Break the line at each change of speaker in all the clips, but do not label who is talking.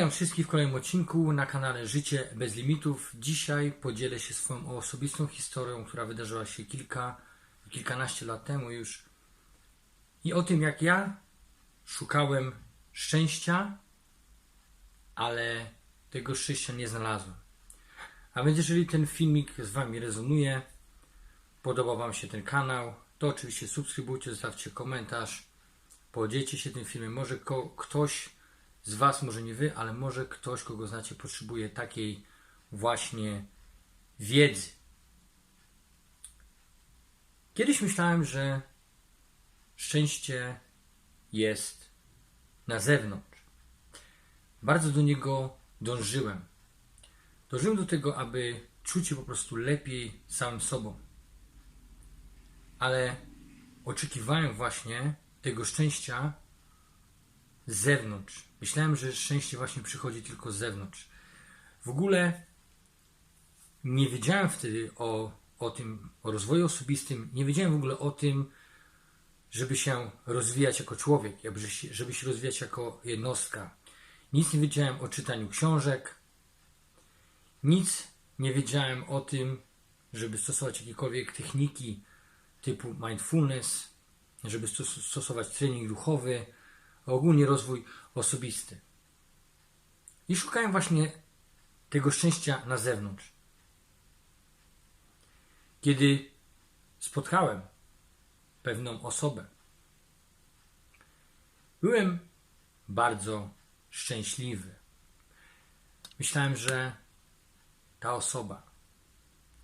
Witam wszystkich w kolejnym odcinku na kanale Życie bez limitów. Dzisiaj podzielę się swoją osobistą historią, która wydarzyła się kilka, kilkanaście lat temu już. I o tym, jak ja szukałem szczęścia, ale tego szczęścia nie znalazłem. A więc jeżeli ten filmik z Wami rezonuje, podoba Wam się ten kanał, to oczywiście subskrybujcie, zostawcie komentarz, podzielcie się tym filmem. Może ktoś z Was, może nie Wy, ale może ktoś, kogo znacie, potrzebuje takiej właśnie wiedzy. Kiedyś myślałem, że szczęście jest na zewnątrz. Bardzo do niego dążyłem. Dążyłem do tego, aby czuć się po prostu lepiej samym sobą. Ale oczekiwałem właśnie tego szczęścia z zewnątrz. Myślałem, że szczęście właśnie przychodzi tylko z zewnątrz. W ogóle nie wiedziałem wtedy o, o tym, o rozwoju osobistym, nie wiedziałem w ogóle o tym, żeby się rozwijać jako człowiek, żeby się rozwijać jako jednostka. Nic nie wiedziałem o czytaniu książek, nic nie wiedziałem o tym, żeby stosować jakiekolwiek techniki typu mindfulness, żeby stos- stosować trening duchowy, ogólnie rozwój osobisty. I szukałem właśnie tego szczęścia na zewnątrz. Kiedy spotkałem pewną osobę, byłem bardzo szczęśliwy. Myślałem, że ta osoba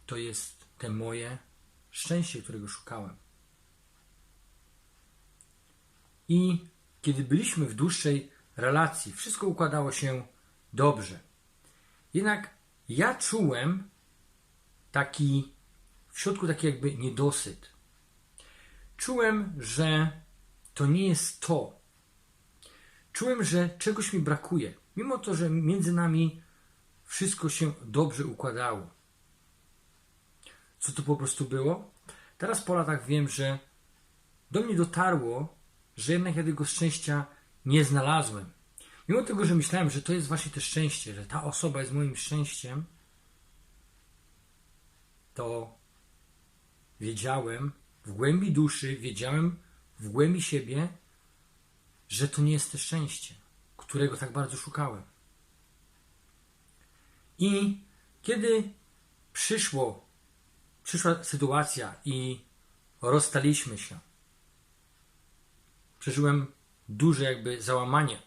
to jest te moje szczęście, którego szukałem. I kiedy byliśmy w dłuższej relacji, wszystko układało się dobrze. Jednak ja czułem taki w środku taki jakby niedosyt. Czułem, że to nie jest to. Czułem, że czegoś mi brakuje. Mimo to, że między nami wszystko się dobrze układało. Co to po prostu było? Teraz po latach wiem, że do mnie dotarło, że jednak ja tego szczęścia nie znalazłem. Mimo tego, że myślałem, że to jest właśnie to szczęście, że ta osoba jest moim szczęściem, to wiedziałem w głębi duszy, wiedziałem w głębi siebie, że to nie jest to szczęście, którego tak bardzo szukałem. I kiedy przyszło, przyszła sytuacja i rozstaliśmy się, przeżyłem duże jakby załamanie.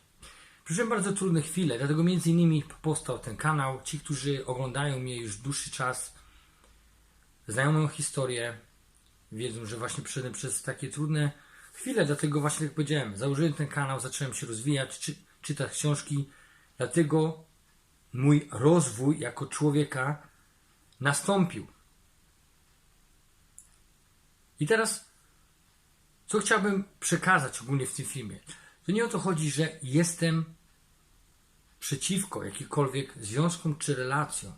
Przeżyłem bardzo trudne chwile, dlatego między innymi powstał ten kanał. Ci, którzy oglądają mnie już dłuższy czas, znają moją historię, wiedzą, że właśnie przeszedłem przez takie trudne chwile, dlatego właśnie jak powiedziałem, założyłem ten kanał, zacząłem się rozwijać, czy, czytać książki, dlatego mój rozwój jako człowieka nastąpił. I teraz co chciałbym przekazać ogólnie w tym filmie? To nie o to chodzi, że jestem przeciwko jakikolwiek związkom czy relacjom.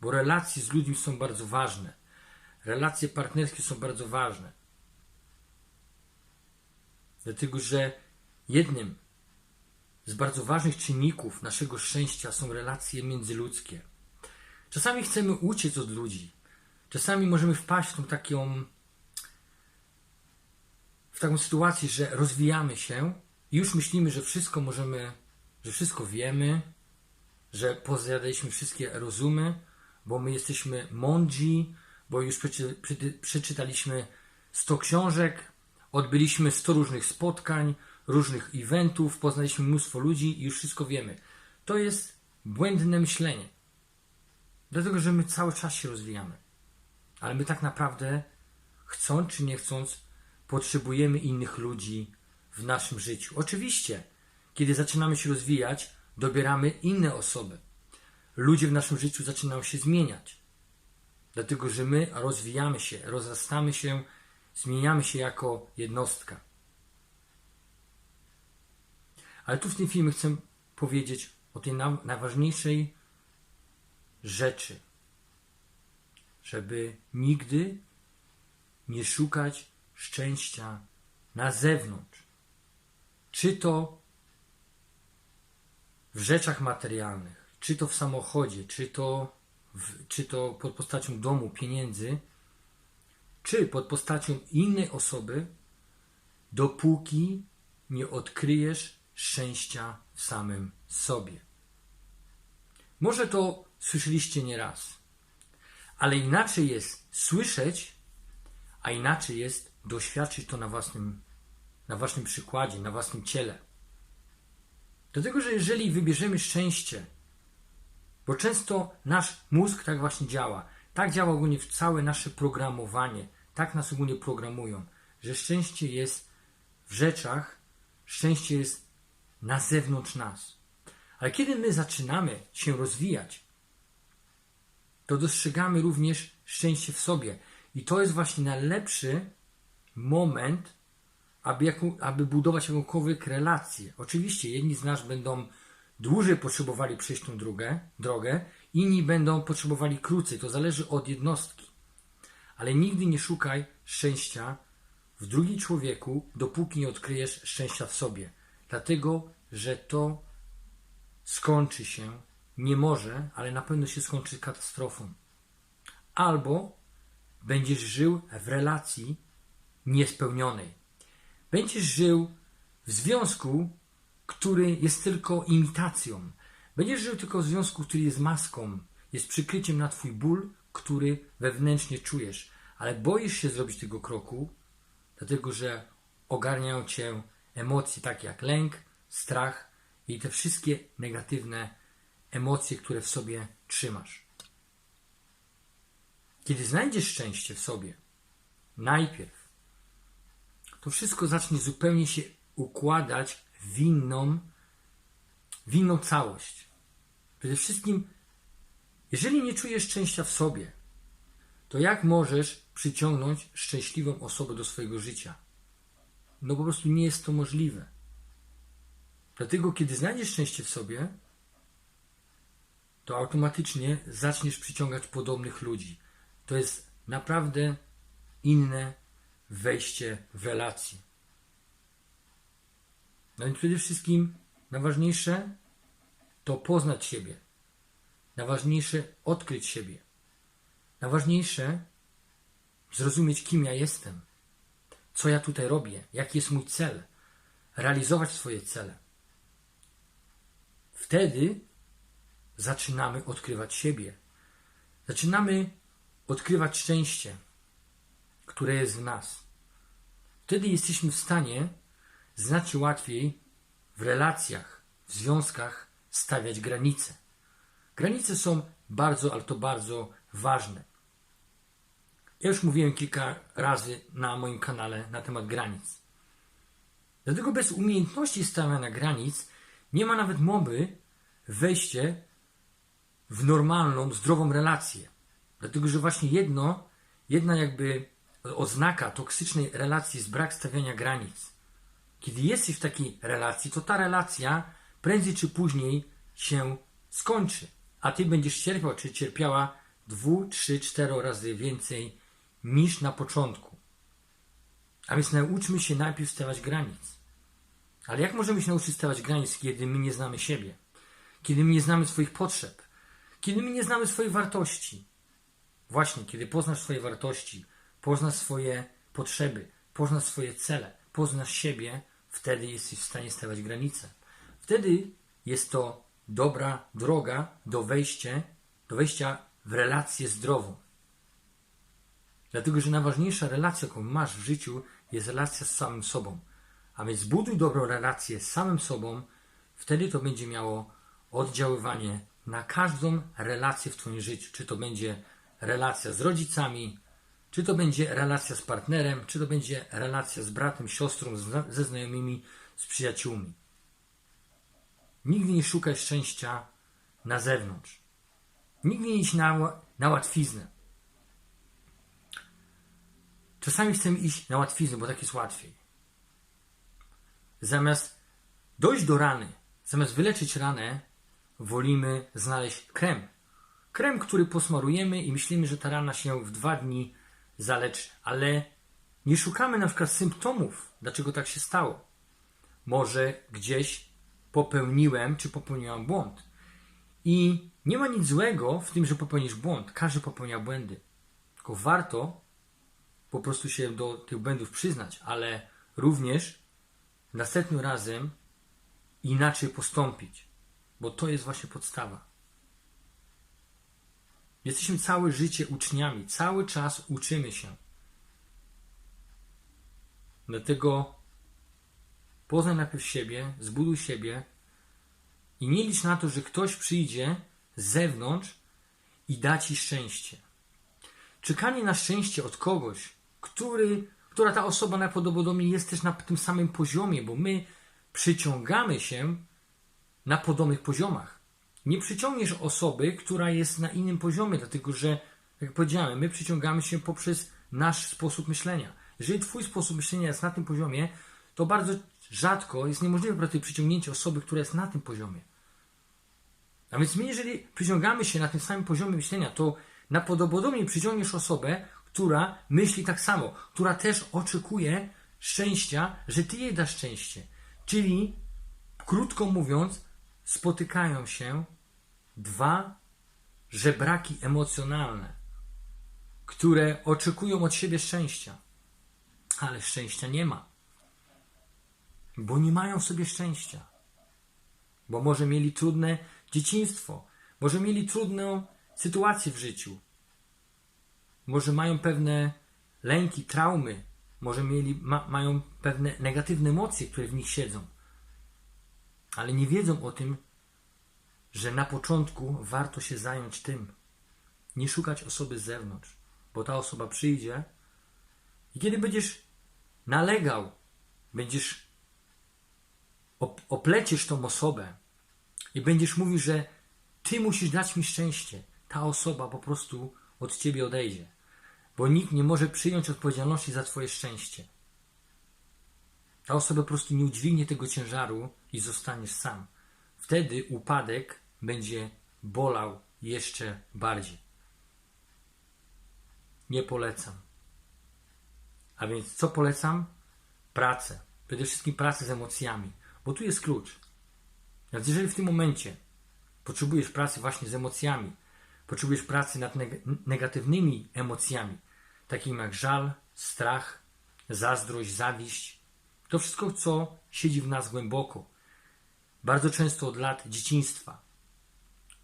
Bo relacje z ludźmi są bardzo ważne. Relacje partnerskie są bardzo ważne. Dlatego, że jednym z bardzo ważnych czynników naszego szczęścia są relacje międzyludzkie. Czasami chcemy uciec od ludzi. Czasami możemy wpaść w tą taką w taką sytuację, że rozwijamy się już myślimy, że wszystko możemy, że wszystko wiemy, że pozjadaliśmy wszystkie rozumy, bo my jesteśmy mądrzy, bo już przeczy, przeczy, przeczytaliśmy 100 książek, odbyliśmy 100 różnych spotkań, różnych eventów, poznaliśmy mnóstwo ludzi i już wszystko wiemy. To jest błędne myślenie. Dlatego, że my cały czas się rozwijamy. Ale my tak naprawdę, chcąc czy nie chcąc, potrzebujemy innych ludzi w naszym życiu. Oczywiście, kiedy zaczynamy się rozwijać, dobieramy inne osoby. Ludzie w naszym życiu zaczynają się zmieniać. Dlatego, że my rozwijamy się, rozrastamy się, zmieniamy się jako jednostka. Ale tu w tym filmie chcę powiedzieć o tej na- najważniejszej rzeczy, żeby nigdy nie szukać szczęścia na zewnątrz. Czy to w rzeczach materialnych, czy to w samochodzie, czy to, w, czy to pod postacią domu, pieniędzy, czy pod postacią innej osoby, dopóki nie odkryjesz szczęścia w samym sobie. Może to słyszeliście nieraz, ale inaczej jest słyszeć, a inaczej jest doświadczyć to na własnym, na własnym przykładzie, na własnym ciele. Dlatego, że jeżeli wybierzemy szczęście, bo często nasz mózg tak właśnie działa, tak działa ogólnie w całe nasze programowanie, tak nas ogólnie programują, że szczęście jest w rzeczach, szczęście jest na zewnątrz nas. Ale kiedy my zaczynamy się rozwijać, to dostrzegamy również szczęście w sobie. I to jest właśnie najlepszy moment, aby, jaką, aby budować jakąkolwiek relację. Oczywiście jedni z nas będą dłużej potrzebowali przejść tą drogę, drogę, inni będą potrzebowali krócej. To zależy od jednostki. Ale nigdy nie szukaj szczęścia w drugim człowieku, dopóki nie odkryjesz szczęścia w sobie. Dlatego, że to skończy się, nie może, ale na pewno się skończy katastrofą. Albo będziesz żył w relacji niespełnionej. Będziesz żył w związku, który jest tylko imitacją. Będziesz żył tylko w związku, który jest maską, jest przykryciem na Twój ból, który wewnętrznie czujesz, ale boisz się zrobić tego kroku, dlatego że ogarniają Cię emocje takie jak lęk, strach i te wszystkie negatywne emocje, które w sobie trzymasz. Kiedy znajdziesz szczęście w sobie, najpierw to wszystko zacznie zupełnie się układać w inną, w inną całość. Przede wszystkim, jeżeli nie czujesz szczęścia w sobie, to jak możesz przyciągnąć szczęśliwą osobę do swojego życia? No po prostu nie jest to możliwe. Dlatego, kiedy znajdziesz szczęście w sobie, to automatycznie zaczniesz przyciągać podobnych ludzi. To jest naprawdę inne wejście w relacje. No i przede wszystkim najważniejsze to poznać siebie. Najważniejsze odkryć siebie. Najważniejsze zrozumieć, kim ja jestem, co ja tutaj robię, jaki jest mój cel, realizować swoje cele. Wtedy zaczynamy odkrywać siebie. Zaczynamy odkrywać szczęście, które jest w nas. Wtedy jesteśmy w stanie znacznie łatwiej w relacjach, w związkach stawiać granice. Granice są bardzo, ale to bardzo ważne. Ja już mówiłem kilka razy na moim kanale na temat granic. Dlatego bez umiejętności stawiania granic nie ma nawet mowy wejście w normalną, zdrową relację. Dlatego, że właśnie jedno, jedna jakby oznaka toksycznej relacji jest brak stawiania granic. Kiedy jesteś w takiej relacji, to ta relacja prędzej czy później się skończy, a ty będziesz cierpiał czy cierpiała dwu, trzy, cztero razy więcej niż na początku. A więc nauczmy się najpierw stawiać granic. Ale jak możemy się nauczyć stawiać granic, kiedy my nie znamy siebie? Kiedy my nie znamy swoich potrzeb? Kiedy my nie znamy swojej wartości? Właśnie, kiedy poznasz swoje wartości, poznasz swoje potrzeby, poznasz swoje cele, poznasz siebie, wtedy jesteś w stanie stawiać granice. Wtedy jest to dobra droga do wejścia, do wejścia w relację zdrową. Dlatego, że najważniejsza relacja, jaką masz w życiu, jest relacja z samym sobą. A więc zbuduj dobrą relację z samym sobą, wtedy to będzie miało oddziaływanie na każdą relację w Twoim życiu. Czy to będzie relacja z rodzicami, czy to będzie relacja z partnerem, czy to będzie relacja z bratem, siostrą, ze znajomymi, z przyjaciółmi. Nigdy nie szukaj szczęścia na zewnątrz. Nigdy nie idź na, na łatwiznę. Czasami chcemy iść na łatwiznę, bo tak jest łatwiej. Zamiast dojść do rany, zamiast wyleczyć ranę, wolimy znaleźć krem. Krem, który posmarujemy i myślimy, że ta rana się w dwa dni zaleczy, ale nie szukamy na przykład symptomów, dlaczego tak się stało. Może gdzieś popełniłem czy popełniłam błąd. I nie ma nic złego w tym, że popełnisz błąd. Każdy popełnia błędy. Tylko warto po prostu się do tych błędów przyznać, ale również następnym razem inaczej postąpić, bo to jest właśnie podstawa. Jesteśmy całe życie uczniami, cały czas uczymy się. Dlatego poznaj najpierw siebie, zbuduj siebie i nie licz na to, że ktoś przyjdzie z zewnątrz i da ci szczęście. Czekanie na szczęście od kogoś, który, która ta osoba najprawdopodobniej jest też na tym samym poziomie, bo my przyciągamy się na podobnych poziomach. Nie przyciągniesz osoby, która jest na innym poziomie, dlatego że, jak powiedziałem, my przyciągamy się poprzez nasz sposób myślenia. Jeżeli Twój sposób myślenia jest na tym poziomie, to bardzo rzadko jest niemożliwe przyciągnięcie osoby, która jest na tym poziomie. A więc my, jeżeli przyciągamy się na tym samym poziomie myślenia, to najprawdopodobniej przyciągniesz osobę, która myśli tak samo, która też oczekuje szczęścia, że Ty jej dasz szczęście. Czyli, krótko mówiąc, spotykają się dwa żebraki emocjonalne, które oczekują od siebie szczęścia, ale szczęścia nie ma, bo nie mają w sobie szczęścia, bo może mieli trudne dzieciństwo, może mieli trudną sytuację w życiu, może mają pewne lęki, traumy, może mieli, ma, mają pewne negatywne emocje, które w nich siedzą ale nie wiedzą o tym, że na początku warto się zająć tym. Nie szukać osoby z zewnątrz, bo ta osoba przyjdzie i kiedy będziesz nalegał, będziesz op tą osobę i będziesz mówił, że ty musisz dać mi szczęście, ta osoba po prostu od ciebie odejdzie, bo nikt nie może przyjąć odpowiedzialności za twoje szczęście. Ta osoba po prostu nie udźwignie tego ciężaru i zostaniesz sam. Wtedy upadek będzie bolał jeszcze bardziej. Nie polecam. A więc co polecam? Pracę. Przede wszystkim pracę z emocjami, bo tu jest klucz. Więc jeżeli w tym momencie potrzebujesz pracy właśnie z emocjami, potrzebujesz pracy nad negatywnymi emocjami, takimi jak żal, strach, zazdrość, zawiść, to wszystko, co siedzi w nas głęboko, bardzo często od lat dzieciństwa,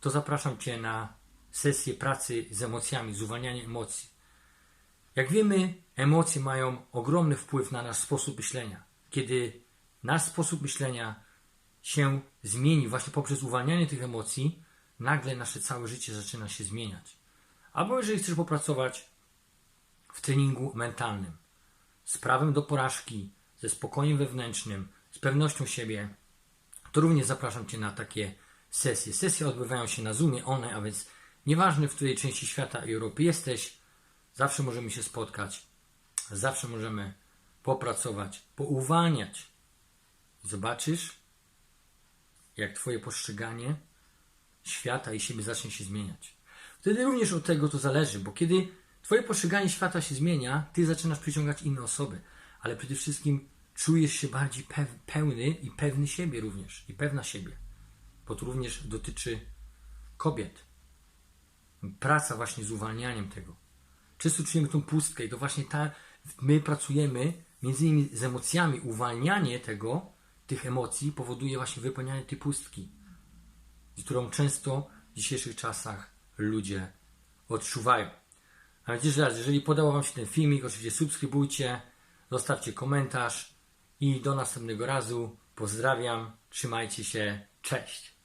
to zapraszam Cię na sesję pracy z emocjami, z uwalnianiem emocji. Jak wiemy, emocje mają ogromny wpływ na nasz sposób myślenia. Kiedy nasz sposób myślenia się zmieni właśnie poprzez uwalnianie tych emocji, nagle nasze całe życie zaczyna się zmieniać. Albo jeżeli chcesz popracować w treningu mentalnym, z prawem do porażki, ze spokojem wewnętrznym, z pewnością siebie, to również zapraszam Cię na takie sesje. Sesje odbywają się na Zoomie, one, a więc nieważne w której części świata i Europy jesteś, zawsze możemy się spotkać, zawsze możemy popracować, pouwalniać. Zobaczysz, jak Twoje postrzeganie świata i siebie zacznie się zmieniać. Wtedy również od tego to zależy, bo kiedy Twoje postrzeganie świata się zmienia, Ty zaczynasz przyciągać inne osoby, ale przede wszystkim czujesz się bardziej pełny i pewny siebie również, i pewna siebie. Bo to również dotyczy kobiet. Praca właśnie z uwalnianiem tego. Często czujemy tą pustkę i to właśnie ta, my pracujemy między innymi z emocjami. Uwalnianie tego, tych emocji powoduje właśnie wypełnianie tej pustki, którą często w dzisiejszych czasach ludzie odczuwają. A więc jeszcze raz, jeżeli podobał Wam się ten filmik, oczywiście subskrybujcie, zostawcie komentarz i do następnego razu. Pozdrawiam, trzymajcie się, cześć.